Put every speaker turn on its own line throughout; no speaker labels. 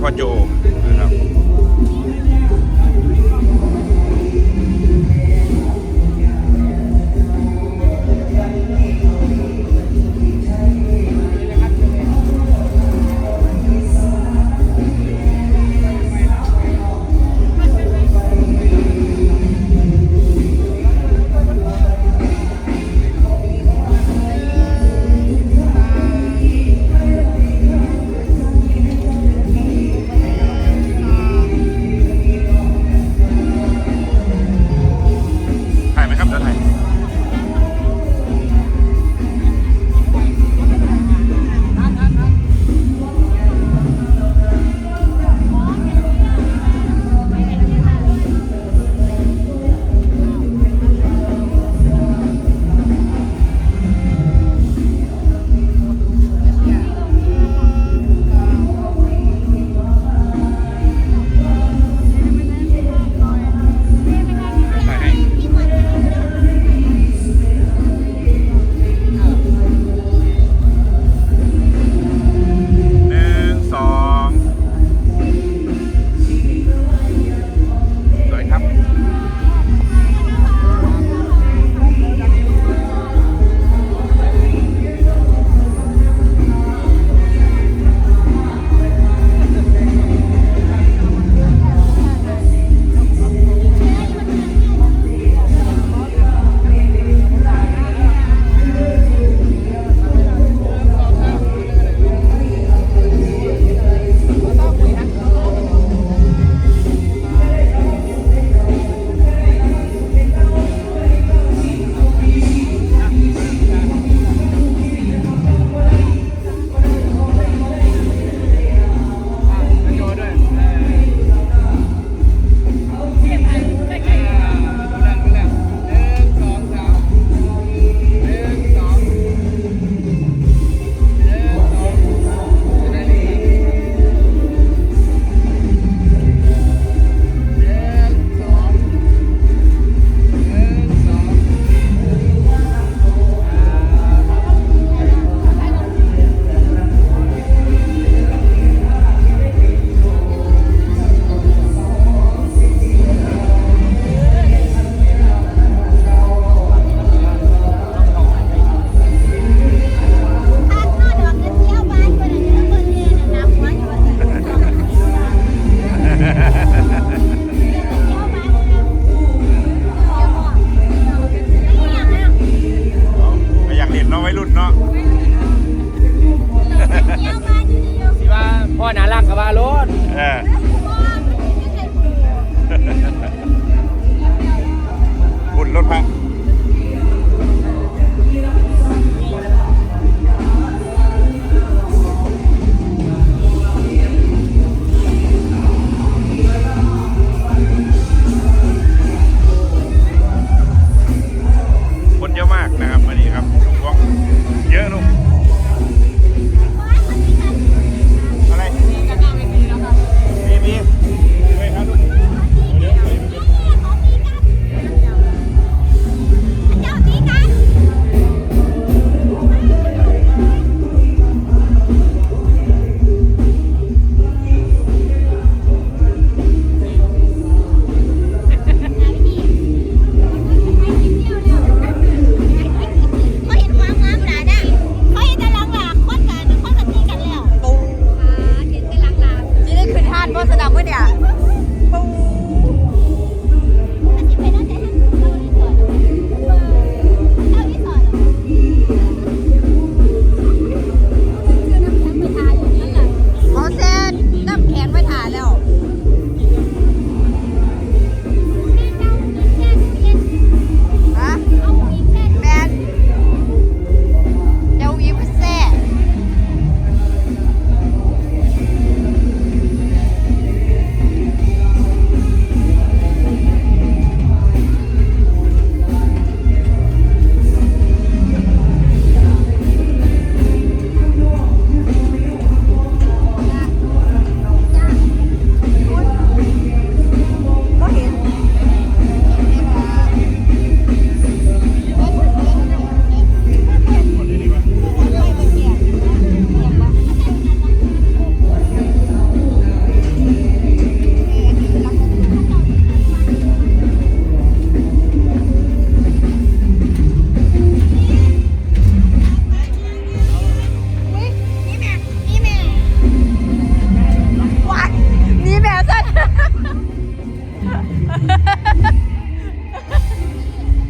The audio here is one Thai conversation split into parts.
快就 วัรุ่นเนาะ
สิว่าพ่อหนาลักกับว่ารถ
เออบุญรถพัง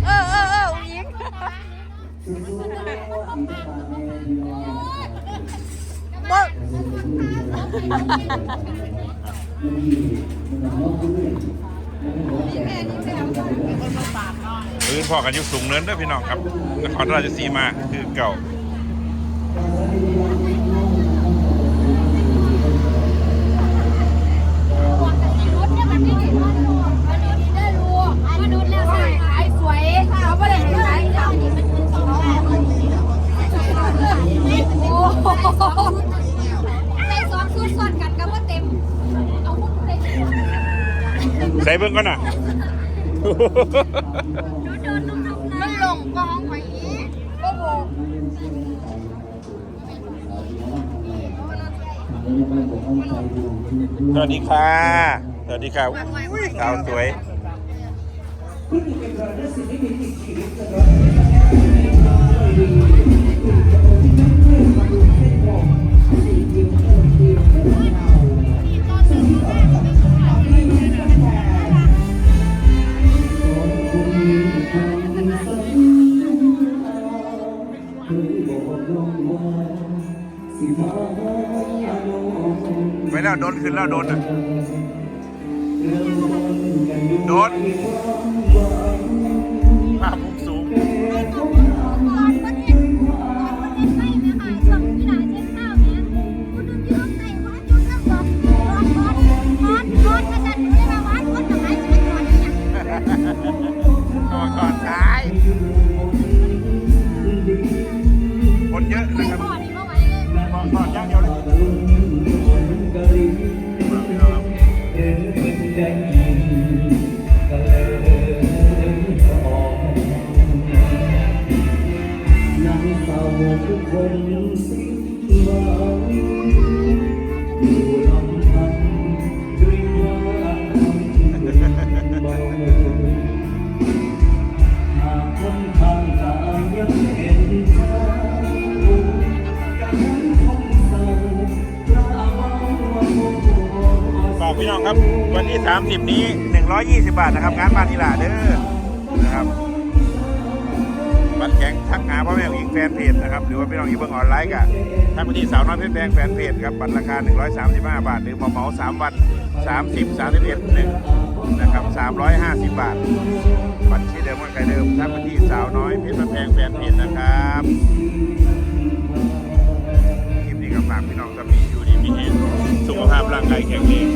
เออเออเออยิงบ่
พื้นพ่อกันยุสูงเนินด้วยพี่น้องครับนครราชสีมาคือเก่า เบิ่งก่อนน่ะ
มันหลงกองไว้โอ้โห
สวัสดีค่ะ สวัสดีค่ะอุ้ยสาวสวยไป ขึ้นแล้วโดนอะโดน ฝากพี่น้องครับ วันที่ 30 นี้ 120 บาทนะครับงานบานทีลาเด้อนะครับ แข็งทักหาพ่อแม่ของหญิงแฟนเพจนะครับ หรือว่าพี่น้องอยู่เบื้องออนไลน์ก็ทักไปที่สาวน้อยเพชรแดงแฟนเพจครับบัตรราคา 135 บาท หรือเหมาๆ3วัน 30 31 1นะครับ 350 บาท บัตรที่เดิมว่าใครเดิมทักไปที่สาวน้อยเพชรแพงแฟนเพจนะครับคลิปนี้ก็ฝากพี่น้องสามีอยู่ดีมีเห็นสุขภาพร่างกายแข็งแรง